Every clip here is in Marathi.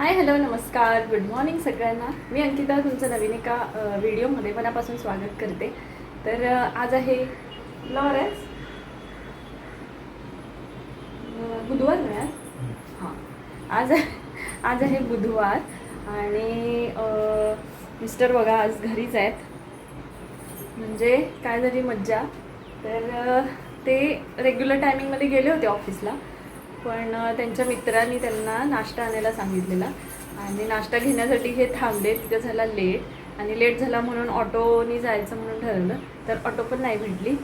हाय हॅलो नमस्कार. गुड मॉर्निंग सगळ्यांना. मी अंकिता तुमचं नवीन एका व्हिडिओमध्ये मनापासून स्वागत करते. तर आज आहे लॉरेन्स. बुधवार आज? हां. आज आज आहे बुधवार आणि मिस्टर बघा आज घरीच आहेत. म्हणजे काय झाली मज्जा. तर ते रेग्युलर टायमिंगमध्ये गेले होते ऑफिसला पण त्यांच्या मित्रांनी त्यांना नाश्ता आणायला सांगितलेला. आणि नाश्ता घेण्यासाठी हे थांबले तिथं झाला लेट. आणि लेट झाला म्हणून ऑटोनी जायचं म्हणून ठरवलं तर ऑटो पण नाही भेटली.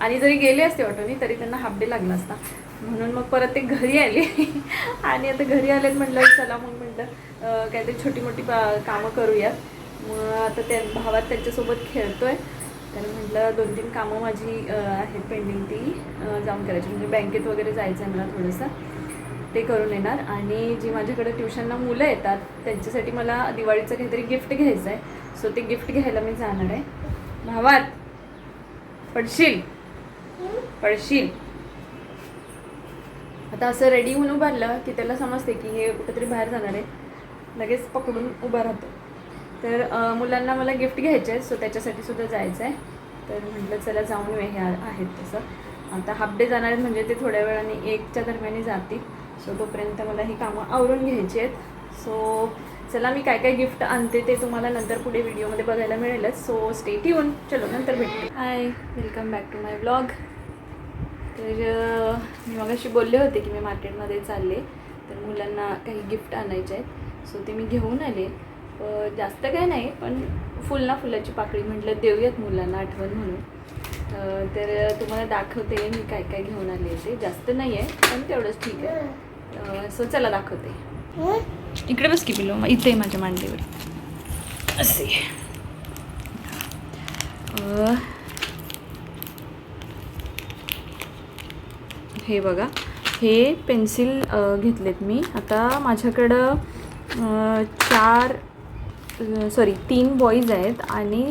आणि जरी गेले असते ऑटोनी तरी त्यांना हाफ डे लागला असता. म्हणून मग परत ते घरी आले. आणि आता घरी आलेत म्हटलं चला मग म्हटलं काहीतरी छोटी मोठी बा कामं करूयात. मग आता त्या भावात त्यांच्यासोबत खेळतोय. तर म्हटलं दोन तीन कामं माझी आहेत पेंडिंग ती जाऊन करायची. म्हणजे बँकेत वगैरे जायचं आहे मला थोडंसं. ते करून येणार. आणि जी माझ्याकडे ट्युशनला मुलं येतात त्यांच्यासाठी मला दिवाळीचं काहीतरी गिफ्ट घ्यायचं आहे सो ते गिफ्ट घ्यायला मी जाणार आहे. भावात पडशील. पडशील. आता असं रेडी होऊन उभारलं की त्याला समजते की हे कुठेतरी बाहेर जाणार आहे. लगेच पकडून उभा राहतो. तर मुलांना मला गिफ्ट घ्यायचे आहे सो त्याच्यासाठी सुद्धा जायचं आहे. तर म्हटलं चला जाऊन येऊ हे आहेत तसं. आता हाफ डे जाणार आहेत म्हणजे ते थोड्या वेळाने एकच्या दरम्याने जातील. सो तोपर्यंत मला ही कामं आवरून घ्यायची आहेत. सो चला मी काय काय गिफ्ट आणते ते तुम्हाला नंतर पुढे व्हिडिओमध्ये बघायला मिळेलच. सो स्टेट येऊन चलो नंतर भेटते hi welcome back to my blog तर मी मी मगाशी बोलले होते की मी मार्केटमध्ये चालले. तर मुलांना काही गिफ्ट आणायचे आहेत. सो ते मी घेऊन आले. जास्त काय नाही पण फुल ना फुलाची पाकळी म्हटलं देऊयात मुलांना आठवण म्हणून. तर तुम्हाला दाखवते मी काय काय घेऊन आले ते. जास्त नाही आहे पण तेवढंच ठीक आहे. सो चला दाखवते. इकडे बस की पिलो इथे आहे माझ्या मांडीवर. असे. हे बघा हे पेन्सिल घेतलेत मी. आता माझ्याकडं चार सॉरी तीन बॉईज आहेत आणि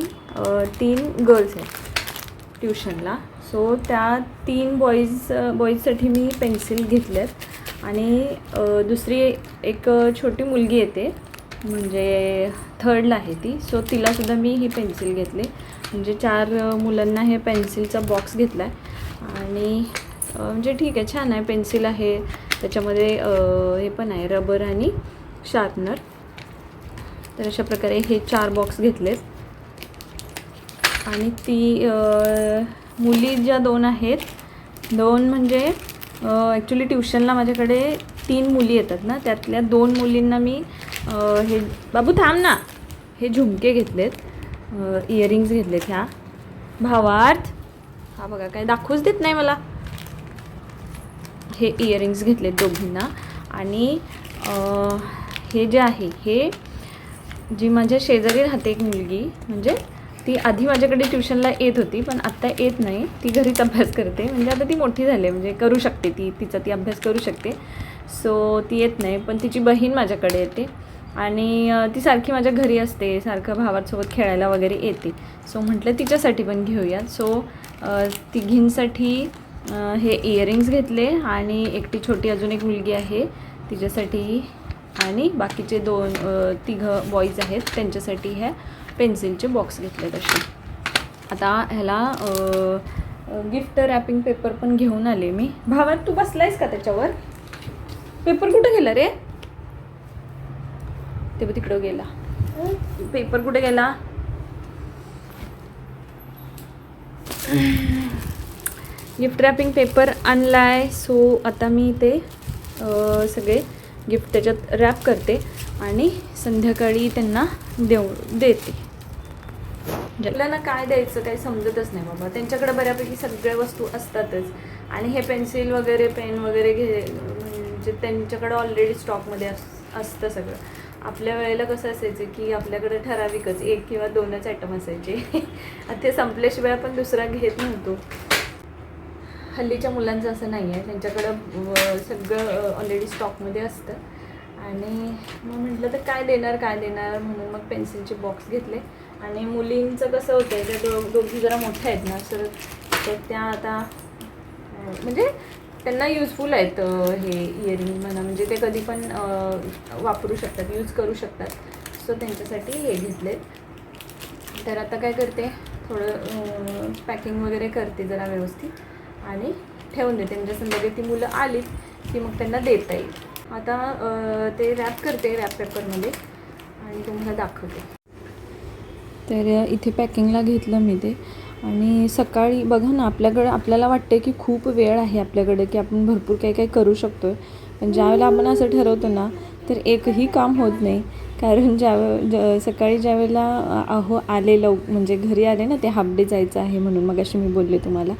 तीन गर्ल्स आहेत ट्युशनला सो त्या तीन बॉईज बॉईजसाठी मी पेन्सिल घेतल्यात आणि दुसरी एक छोटी मुलगी येते म्हणजे थर्डला आहे ती. सो तिलासुद्धा मी ही पेन्सिल घेतली. म्हणजे चार मुलांना हे पेन्सिलचा बॉक्स घेतला आहे आणि म्हणजे ठीक आहे छान आहे पेन्सिल आहे. त्याच्यामध्ये हे पण आहे रबर आणि शार्पनर तर अशा प्रकारे हे चार बॉक्स घेतलेत. आणि ती मुली ज्या दोन आहेत दोन म्हणजे ॲक्च्युली ट्युशनला माझ्याकडे तीन मुली येतात ना त्यातल्या दोन मुलींना मी हे बाबू थांब ना. हे झुमके घेतलेत. इयरिंग्स घेतलेत ह्या. भावार्थ हा बघा काय दाखवूच देत नाही मला. हे इयरिंग्स घेतलेत दोघींना. आणि हे जे आहे हे जी माझ्या शेजारी राहते एक मुलगी म्हणजे ती आधी माझ्याकडे ट्युशनला येत होती पण आत्ता येत नाही. ती घरीच अभ्यास करते. म्हणजे आता ती मोठी झाली आहे, म्हणजे करू शकते ती तिचा ती अभ्यास करू शकते. सो ती येत नाही पण तिची बहीण माझ्याकडे येते. आणि ती सारखी माझ्या घरी असते सारखं भावासोबत खेळायला वगैरे येते. सो म्हटलं तिच्यासाठी पण घेऊया सो तिघींसाठी हे इयरिंग्स घेतले आणि एकटी छोटी अजून एक मुलगी आहे. तिच्यासाठी आणि बाकीचे दोन तिघं बॉईज आहेत त्यांच्यासाठी ह्या पेन्सिलचे बॉक्स घेतले तसे आता ह्याला गिफ्ट रॅपिंग पेपर पण घेऊन आले मी. भावात तू बसलायस का त्याच्यावर? पेपर कुठं गेला रे? ते बघ तिकडं गेला. पेपर कुठे गेला? गिफ्ट रॅपिंग पेपर आणलाय. सो आता मी ते सगळे गिफ्ट त्याच्यात रॅप करते आणि संध्याकाळी त्यांना देऊ देते. मुलांना काय द्यायचं काही समजतच नाही बाबा. त्यांच्याकडे बऱ्यापैकी सगळ्या वस्तू असतातच. आणि हे पेन्सिल वगैरे पेन वगैरे घे म्हणजे त्यांच्याकडं ऑलरेडी स्टॉकमध्ये अस असतं सगळं. आपल्या वेळेला कसं असायचं की आपल्याकडे ठराविकच एक किंवा दोनच आयटम असायचे. ते संपल्याशिवाय आपण दुसरा घेत नव्हतो. हल्लीच्या मुलांचं असं नाही आहे. त्यांच्याकडं सगळं ऑलरेडी स्टॉकमध्ये असतं. आणि मग म्हटलं तर काय देणार काय देणार म्हणून मग पेन्सिलचे बॉक्स घेतले. आणि मुलींचं कसं होतं त्या दो दोघी जरा मोठ्या आहेत ना सर तर त्या आता म्हणजे त्यांना युजफुल आहेत हे इयरिंग म्हणा म्हणजे ते कधी पण वापरू शकतात यूज करू शकतात. सो त्यांच्यासाठी हे घेतले तर आता काय करते थोडं पॅकिंग वगैरे करते जरा व्यवस्थित. आणि ठेवून देते. म्हणजे संध्याकाळी ती मुलं आलीत की मग त्यांना देता येईल. आता ते रॅप करते रॅप पेपरमध्ये आणि तुम्हाला दाखवते. तर इथे पॅकिंगला घेतलं मी ते. आणि सकाळी बघा ना आपल्याकडं आपल्याला वाटतं की खूप वेळ आहे आपल्याकडे की आपण भरपूर काही काही करू शकतो पण ज्यावेळेला आपण असं ठरवतो ना तर एकही काम होत नाही. कारण ज्या सकाळी ज्यावेळेला अहो आले लव म्हणजे घरी आले ना ते हाफ डे जायचं आहे म्हणून. मग अशी मी बोलले तुम्हाला.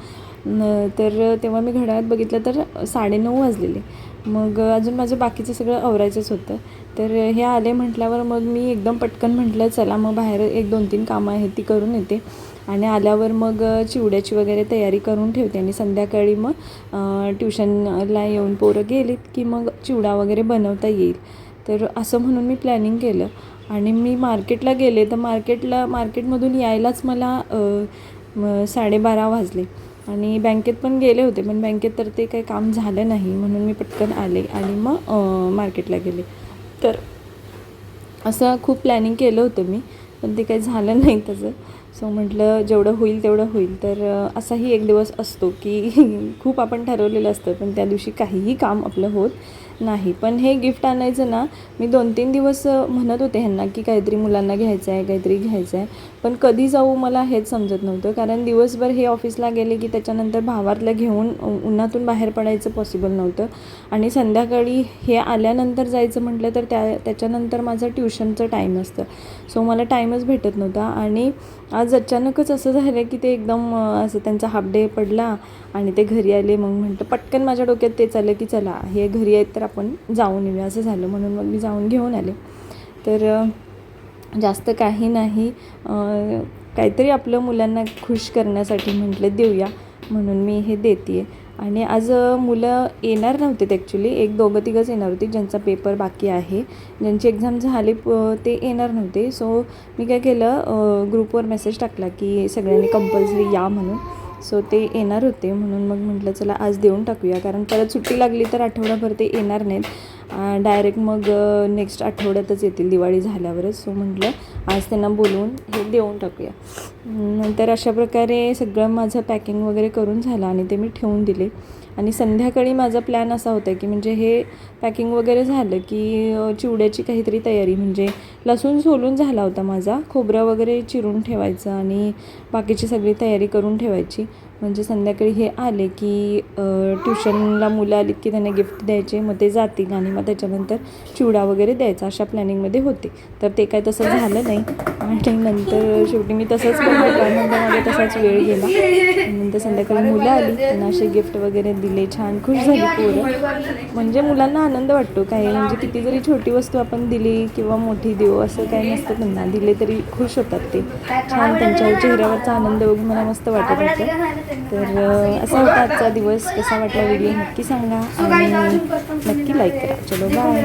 न तर तेव्हा मी घड्याळात बघितलं तर साडेनऊ वाजलेले. मग अजून माझं बाकीचं सगळं आवरायचंच होतं. तर हे आले म्हटल्यावर मग मी एकदम पटकन म्हटलं चला मग बाहेर एक दोन तीन कामं आहेत ती करून येते. आणि आल्यावर मग चिवड्याची वगैरे तयारी करून ठेवते आणि संध्याकाळी मग ट्युशनला येऊन पोरं गेलीत की मग चिवडा वगैरे बनवता येईल. तर असं म्हणून मी प्लॅनिंग केलं. आणि मी मार्केटला गेले तर मार्केटला मार्केटमधून यायलाच मला साडेबारा वाजले. आणि बँकेत पण गेले होते पण बँकेत तर ते काही काम झालं नाही म्हणून मी पटकन आले आणि मग मार्केटला गेले. तर असं खूप प्लॅनिंग केलं होतं मी पण ते काही झालं नाही त्याचं. सो म्हटलं जेवढं होईल तेवढं होईल. तर असाही एक दिवस असतो की खूप आपण ठरवलेलं असतं पण त्या दिवशी काहीही काम आपलं होत नाही. पण हे गिफ्ट आणायचं ना मी दोन तीन दिवस म्हणत होते ह्यांना की काहीतरी मुलांना घ्यायचं आहे काहीतरी घ्यायचं आहे. पण कधी जाऊ मला हेच समजत नव्हतं. कारण दिवसभर हे ऑफिसला गेले की त्याच्यानंतर भावातलं घेऊन उन्हातून बाहेर पडायचं पॉसिबल नव्हतं. आणि संध्याकाळी हे आल्यानंतर जायचं म्हटलं तर त्या त्याच्यानंतर माझं ट्युशनचं टाईम असतं. सो मला टाईमच भेटत नव्हता. आणि आज अचानकच असं झालं की ते एकदम असं त्यांचा हाफ डे पडला आणि ते घरी आले. मग म्हटलं पटकन माझ्या डोक्यात तेच आलं की चला हे घरी आहेत तर आपण जाऊन येऊया असं झालं. म्हणून मग मी जाऊन घेऊन आले. तर जास्त काही नाही. काहीतरी आपलं मुलांना खुश करण्यासाठी म्हटलं देऊया. म्हणून मी हे देते आणि आज मुलं येणार नव्हते ॲक्च्युली एक दोघं तिघंच येणार होती ज्यांचा पेपर बाकी आहे. ज्यांची एक्झाम झाली ते येणार नव्हते. सो मी काय केलं ग्रुपवर मेसेज टाकला की सगळ्यांनी कंपल्सरी या म्हणून. सो ते येणार होते म्हणून मग म्हटलं चला आज देऊन टाकूया. कारण परत सुट्टी लागली तर आठवडाभर ते येणार नाहीत. डायरेक्ट मग नेक्स्ट आठवड्यातच येतील दिवाळी झाल्यावरच. सो म्हटलं आज त्यांना बोलवून हे देऊन टाकूया. नंतर अशा प्रकारे सगळं माझं पॅकिंग वगैरे करून झालं आणि ते मी ठेवून दिले. आणि संध्याकाळी माझा प्लॅन असा होता की म्हणजे हे पॅकिंग वगैरे झालं की चिवड्याची काहीतरी तयारी. म्हणजे लसूण सोलून झाला होता माझा. खोबरं वगैरे चिरून ठेवायचं आणि बाकीची सगळी तयारी करून ठेवायची. म्हणजे संध्याकाळी हे आले की ट्युशनला मुलं आली की त्यांना गिफ्ट द्यायचे मग ते जातील आणि मग त्याच्यानंतर चिवडा वगैरे द्यायचा अशा प्लॅनिंगमध्ये होते. तर ते काय तसं झालं नाही. आणि नंतर शेवटी मी तसंच केलं त्यानंतर माझा तसाच वेळ गेला. नंतर संध्याकाळी मुलं आली. त्यांना असे गिफ्ट वगैरे दिले. छान खुश झाली पोरं. म्हणजे मुलांना आनंद वाटतो. काही म्हणजे किती जरी छोटी वस्तू आपण दिली किंवा मोठी देऊ असं काही नसतं. त्यांना दिले तरी खुश होतात ते. छान त्यांच्या चेहऱ्यावरचा आनंद बघून मला मस्त वाटत होतं. तर असा होता आजचा दिवस. कसा वाटला व्हिडिओ नक्की सांगा. आणि नक्की लाईक करा. चलो बाय